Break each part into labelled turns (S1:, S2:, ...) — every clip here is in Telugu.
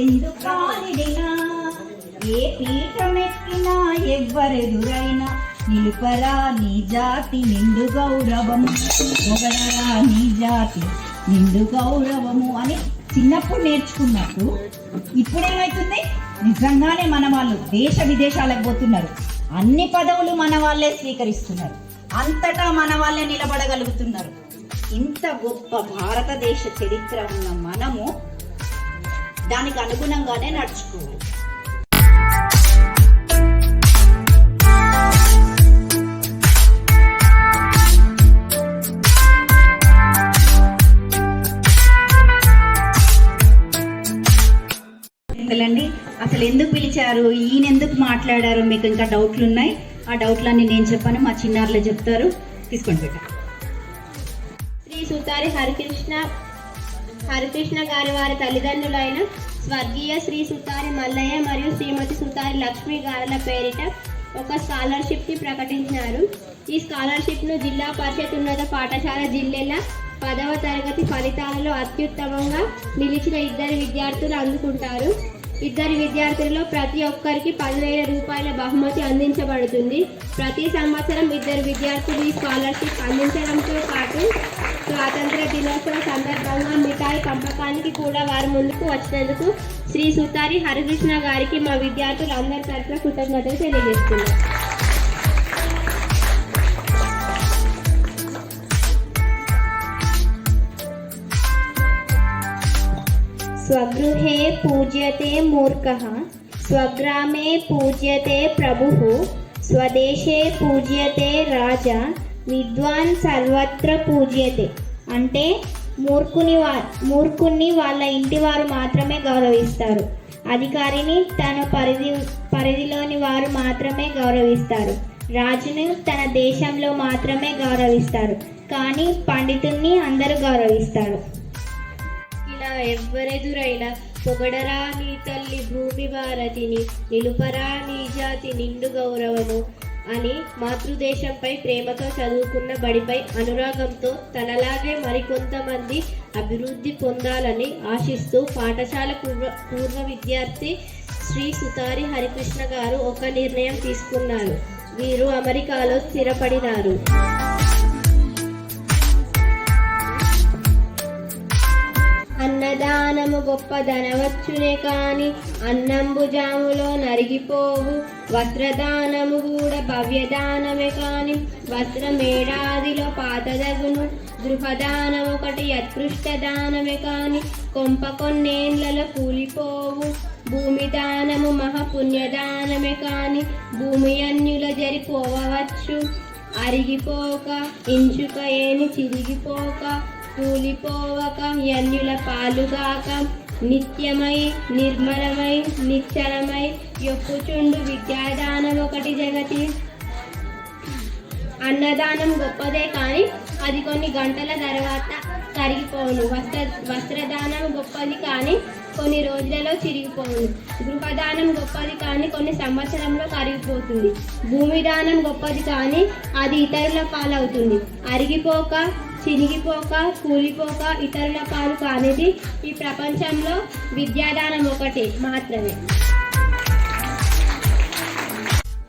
S1: ఎందుకానిడినా ఏ పీఠమెక్కినా ఎవ్వరెదురైనా నిలుపరా నీ జాతి నిండు గౌరవము. పొగడరా నీ జాతి నిండు గౌరవము అని చిన్నప్పుడు నేర్చుకున్నట్టు ఇప్పుడేమవుతుంది నిజంగానే మన వాళ్ళు దేశ విదేశాలకు పోతున్నారు. అన్ని పదవులు మన వాళ్ళే స్వీకరిస్తున్నారు. అంతటా మన వాళ్ళే నిలబడగలుగుతున్నారు. ఇంత గొప్ప భారతదేశ చరిత్ర ఉన్న మనము దానికి అనుగుణంగానే నడుచుకోవాలి. అండి అసలు ఎందుకు పిలిచారు? ఈయన ఎందుకు మాట్లాడారు? మీకు ఇంకా డౌట్లు ఉన్నాయి ఆ డౌట్లన్నీ నేను చెప్పాను మా చిన్నారులో చెప్తారు. తీసుకోండి బిడ్డ.
S2: సుతారి హరికృష్ణ హరికృష్ణ గారి వారి తల్లిదండ్రులైన స్వర్గీయ శ్రీ సుతారి మల్లయ్య మరియు శ్రీమతి సుతారి లక్ష్మి గారుల పేరిట ఒక స్కాలర్షిప్ని ప్రకటించినారు. ఈ స్కాలర్షిప్ను జిల్లా పరిషత్ ఉన్నత పాఠశాల జిల్లెల పదవ తరగతి ఫలితాలలో అత్యుత్తమంగా నిలిచిన ఇద్దరు విద్యార్థులు అందుకుంటారు. ఇద్దరు విద్యార్థులలో ప్రతి ఒక్కరికి పదివేల రూపాయల బహుమతి అందించబడుతుంది. ప్రతి సంవత్సరం ఇద్దరు విద్యార్థులు ఈ స్కాలర్షిప్ అందించడంతో పాటు స్వాతంత్ర దినోత్సవ సందర్భంగా మిఠాయి పంపకానికి కూడా వారు ముందుకు వచ్చినందుకు శ్రీ సుతారి హరికృష్ణ గారికి మా విద్యార్థులు అందరి తరఫున కృతజ్ఞతలు తెలియజేస్తున్నారు స్వగృహే పూజ్యతే మూర్ఖः స్వగ్రామే పూజ్యతే ప్రభుః స్వదేశే పూజ్యతే రాజా విద్వాన్ సర్వత్ర పూజ్యతే అంటే మూర్ఖుని వా మూర్ఖుణ్ణి వాళ్ళ ఇంటి వారు మాత్రమే గౌరవిస్తారు. అధికారిని తన పరిధి పరిధిలోని వారు మాత్రమే గౌరవిస్తారు. రాజును తన దేశంలో మాత్రమే గౌరవిస్తారు. కానీ పండితుణ్ణి అందరూ గౌరవిస్తారు. ఇలా ఎవ్వరెదురైనా పొగడరా నీ తల్లి భూమి భారతిని నిలుపరా నీ జాతి నిండు గౌరవము. అని మాతృదేశంపై ప్రేమతో చదువుకున్న బడిపై అనురాగంతో తనలాగే మరికొంతమంది అభివృద్ధి పొందాలని ఆశిస్తూ పాఠశాల పూర్వ పూర్వ విద్యార్థి శ్రీ సుతారి హరికృష్ణ గారు ఒక నిర్ణయం తీసుకున్నారు. వీరు అమెరికాలో స్థిరపడినారు. జ్ఞానము గొప్ప ధనవచ్చునే కాని అన్నంబు జాములో నరిగిపోవు. వస్త్రదానము కూడా భవ్యదానమే కాని వస్త్రమేడాదిలో పాతదగును. గృహదానం ఒకటి అత్కృష్ట దానమే కాని కొంప కొన్నేళ్ళలో కూలిపోవు. భూమి దానము మహాపుణ్యదానమే కాని భూమి అన్యుల జరిపోవచ్చు అరిగిపోక ఇంచుక ఏని చిరిగిపోక కూలిపోవక యన్యుల పాలుగాక నిత్యమై నిర్మలమై నిశ్చలమై యొప్పుచుండు విద్యాదానం ఒకటి జగతి. అన్నదానం గొప్పదే కానీ అది కొన్ని గంటల తర్వాత కరిగిపోవును వస్త్ర వస్త్రదానం గొప్పది కానీ కొన్ని రోజులలో చిరిగిపోవును. గృహదానం గొప్పది కానీ కొన్ని సంవత్సరంలో కరిగిపోతుంది. భూమిదానం గొప్పది కానీ అది ఇతరుల పాలవుతుంది. అరిగిపోక చిరిగిపోక కూలిపోక ఇతరుల పాలు కానిది ఈ ప్రపంచంలో విద్యాదానం ఒకటి మాత్రమే.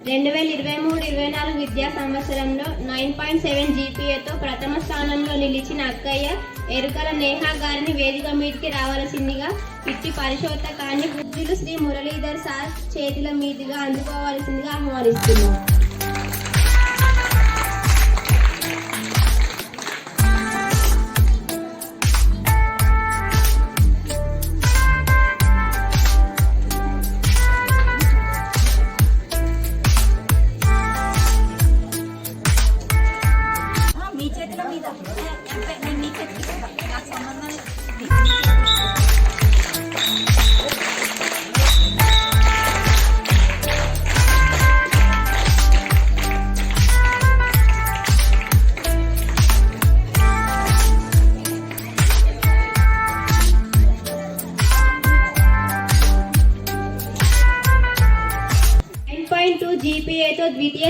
S2: రెండు వేల ఇరవై మూడు ఇరవై నాలుగు విద్యా సంవత్సరంలో నైన్ పాయింట్ సెవెన్ జీపీఏతో ప్రథమ స్థానంలో నిలిచిన అక్కయ్య ఎరుకల నేహా గారిని వేదిక మీదికి రావాల్సిందిగా ఇట్టి పరిశోధకాన్ని బుద్ధులు శ్రీ మురళీధర్ సార్ చేతుల మీదుగా అందుకోవాల్సిందిగా ఆహ్వానిస్తున్నారు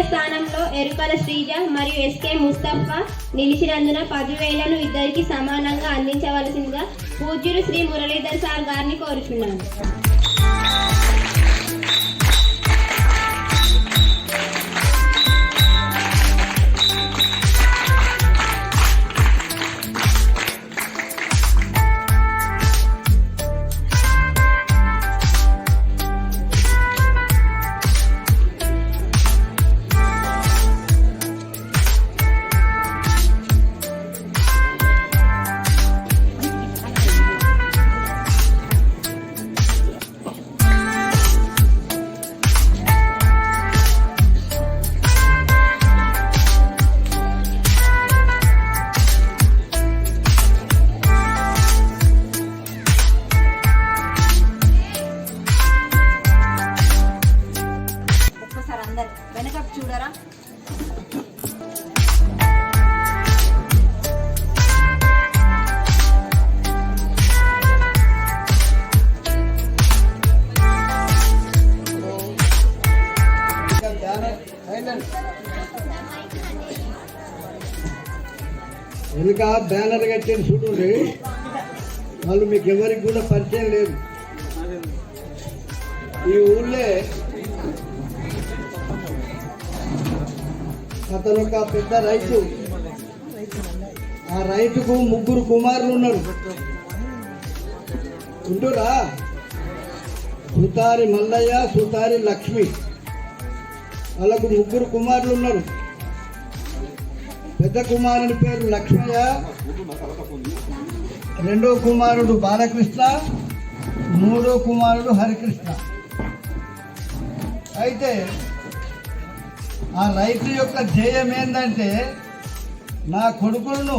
S2: స్థానంలో ఎరుకల శ్రీజ మరియు ఎస్కే ముస్తఫా నిలిచినందున పదివేలను ఇద్దరికి సమానంగా అందించవలసిందిగా పూజ్యులు శ్రీ మురళీధర్ సార్ గారిని కోరుచున్నాను.
S1: వెనుక
S3: బ్యానర్ కట్టిన చూడండి వాళ్ళు మీకు ఎవరికి కూడా పరిచయం లేదు. ఈ ఊళ్ళే అతను ఒక పెద్ద రైతు. ఆ రైతుకు ముగ్గురు కుమారులు ఉన్నారు. ఉంటురా సుతారి మల్లయ్య సుతారి లక్ష్మి. వాళ్ళకు ముగ్గురు కుమారులు ఉన్నారు. పెద్ద కుమారుని పేరు లక్ష్మయ్య. రెండో కుమారుడు బాలకృష్ణ. మూడో కుమారుడు హరికృష్ణ. అయితే ఆ రైతు యొక్క ధ్యేయం ఏంటంటే నా కొడుకులను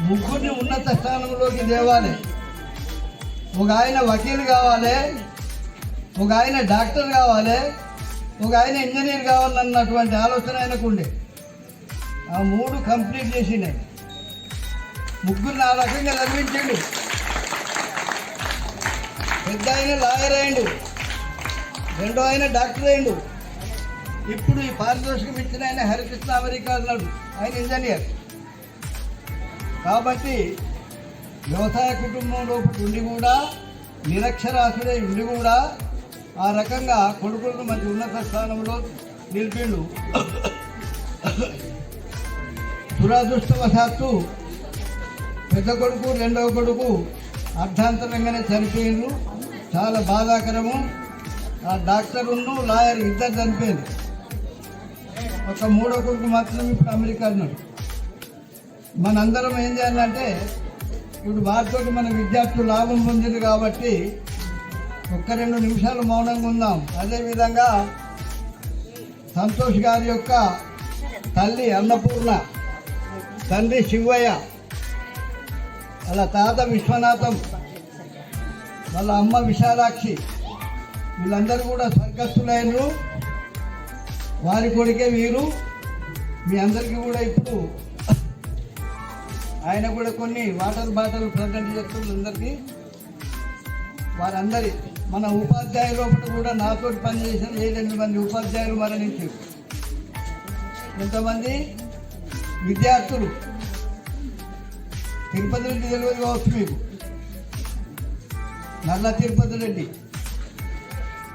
S3: ముగ్గురిని ఉన్నత స్థానంలోకి తేవాలి. ఒక ఆయన వకీలు కావాలి ఒక ఆయన డాక్టర్ కావాలి ఒక ఆయన ఇంజనీర్ కావాలన్నటువంటి ఆలోచన ఆయనకు ఉండే. ఆ మూడు కంప్లీట్ చేసినాయి ముగ్గురిని ఆ రకంగా చదివించాడు. పెద్ద ఆయన లాయర్ అయ్యండు రెండో ఆయన డాక్టర్ అయ్యండు ఇప్పుడు ఈ పారితోషికం ఇచ్చిన ఆయన హరికృష్ణ అమెరికా అన్నాడు. ఆయన ఇంజనీర్. కాబట్టి వ్యవసాయ కుటుంబంలో ఉండి కూడా నిరక్షరాసుడై ఉండి కూడా ఆ రకంగా కొడుకులను మంచి ఉన్నత స్థానంలో నిలిపిండు. దురదృష్టవశాత్తు పెద్ద కొడుకు రెండవ కొడుకు అర్ధాంతరంగానే చనిపోయిండ్రు. చాలా బాధాకరము. ఆ డాక్టరును లాయర్ ఇద్దరు చనిపోయింది ఒక మూడో కొడుకు మాత్రం ఇప్పుడు అమెరికా ఉన్నాడు. మనందరం ఏం చేయాలంటే ఇప్పుడు వారితో మన విద్యార్థులు లాభం పొందింది కాబట్టి ఒక్క రెండు నిమిషాలు మౌనంగా ఉందాం. అదేవిధంగా సంతోష్ గారి యొక్క తల్లి అన్నపూర్ణ తండ్రి శివయ్య వాళ్ళ తాత విశ్వనాథం వాళ్ళ అమ్మ విశాలాక్షి వీళ్ళందరూ కూడా స్వర్గస్థులైనరు. వారి కొడుకే మీరు. మీ అందరికీ కూడా ఇప్పుడు ఆయన కూడా కొన్ని వాటర్ బాటిల్ ప్రజెంట్ చేస్తున్నారు అందరికీ. వారందరి మన ఉపాధ్యాయ లోపల కూడా నాతో పనిచేసిన ఏడెనిమిది మంది ఉపాధ్యాయులు మరణించారు కొంతమంది విద్యార్థులు తిరుపతి రెడ్డి తెలియదు కావచ్చు మీకు. నల్ల తిరుపతి రెడ్డి.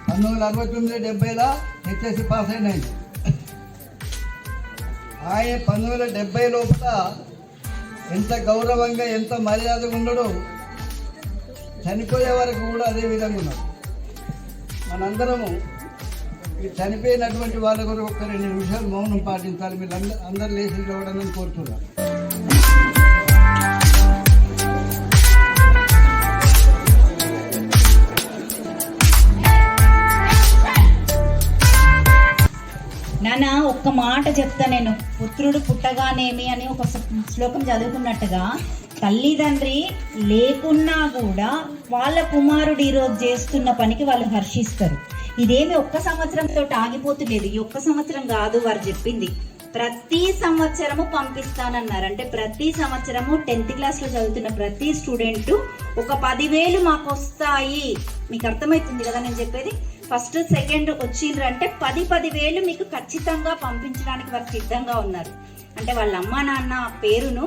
S3: పంతొమ్మిది వందల అరవై తొమ్మిది డెబ్బైలో హెచ్ఎస్సి పాస్ అయినాయి. ఆయన పంతొమ్మిది వందల డెబ్బై లోపల ఎంత గౌరవంగా ఎంత మర్యాదగా ఉండడో చనిపోయే వరకు కూడా అదే విధంగా ఉన్నాడు. మనందరము ఈ చనిపోయినటువంటి వాళ్ళ కొరకు ఒక రెండు నిమిషాలు మౌనం పాటించాలి. మీరు అందరూ లేచి చూడాలని కోరుతున్నారు
S1: ఆయన ఒక్క మాట చెప్తా నేను. పుత్రుడు పుట్టగానేమి అని ఒక శ్లోకం చదువుకున్నట్టుగా తల్లిదండ్రి లేకున్నా కూడా వాళ్ళ కుమారుడు ఈరోజు చేస్తున్న పనికి వాళ్ళు హర్షిస్తారు. ఇదేమి ఒక్క సంవత్సరంతో ఆగిపోతులేదు. ఈ ఒక్క సంవత్సరం కాదు వారు చెప్పింది. ప్రతి సంవత్సరము పంపిస్తానన్నారు. అంటే ప్రతి సంవత్సరము టెన్త్ క్లాస్లో చదువుతున్న ప్రతి స్టూడెంట్ ఒక పదివేలు మాకు వస్తాయి మీకు అర్థమవుతుంది కదా నేను చెప్పేది? ఫస్ట్ సెకండ్ వచ్చిండ్రు అంటే పది పది వేలు మీకు ఖచ్చితంగా పంపించడానికి వారు సిద్ధంగా ఉన్నారు. అంటే వాళ్ళ అమ్మ నాన్న పేరును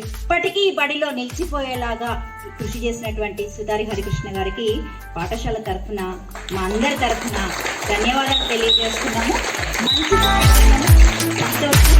S1: ఎప్పటికీ ఈ బడిలో నిలిచిపోయేలాగా కృషి చేసినటువంటి సుధారి హరికృష్ణ గారికి పాఠశాల తరఫున మా అందరి తరఫున ధన్యవాదాలు తెలియజేస్తున్నాము. మంచి సంతోషం.